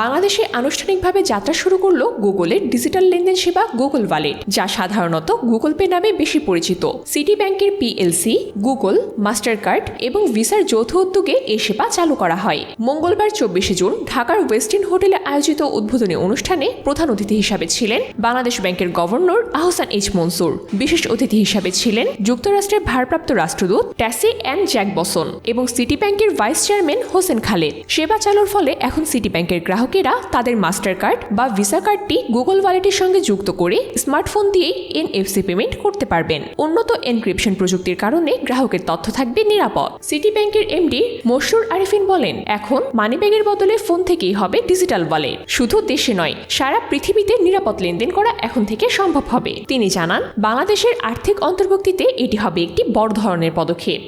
বাংলাদেশে আনুষ্ঠানিকভাবে যাত্রা শুরু করল গুগলের ডিজিটাল লেনদেন সেবা গুগল ওয়ালেট, যা সাধারণত গুগল পে নামে বেশি পরিচিত। সিটি ব্যাংকের পিএলসি, গুগল মাস্টার কার্ড এবং ভিসার যৌথ উদ্যোগে এই সেবা চালু করা হয়। মঙ্গলবার চব্বিশে জুন ঢাকার ওয়েস্টিন হোটেলে আয়োজিত উদ্বোধনী অনুষ্ঠানে প্রধান অতিথি হিসাবে ছিলেন বাংলাদেশ ব্যাংকের গভর্নর আহসান এইচ মনসুর। বিশেষ অতিথি হিসাবে ছিলেন যুক্তরাষ্ট্রের ভারপ্রাপ্ত রাষ্ট্রদূত ট্যাসি অ্যান্ড জ্যাক বসন এবং সিটি ব্যাংকের ভাইস চেয়ারম্যান হোসেন খালেদ। সেবা চালুর ফলে এখন সিটি ব্যাংকের গ্রাহকেরা তাদের মাস্টার কার্ড বা ভিসা কার্ডটি গুগল ওয়ালেটের সঙ্গে যুক্ত করে স্মার্টফোন দিয়েই এনএফসি পেমেন্ট করতে পারবেন। উন্নত এনক্রিপশন প্রযুক্তির কারণে গ্রাহকের তথ্য থাকবে নিরাপদ। সিটি ব্যাংকের এমডি মশরুর আরিফিন বলেন, এখন মানি মানিব্যাগের বদলে ফোন থেকেই হবে ডিজিটাল ওয়ালেট। শুধু দেশে নয়, সারা পৃথিবীতে নিরাপদ লেনদেন করা এখন থেকে সম্ভব হবে। তিনি জানান, বাংলাদেশের আর্থিক অন্তর্ভুক্তিতে এটি হবে একটি বড় ধরনের পদক্ষেপ।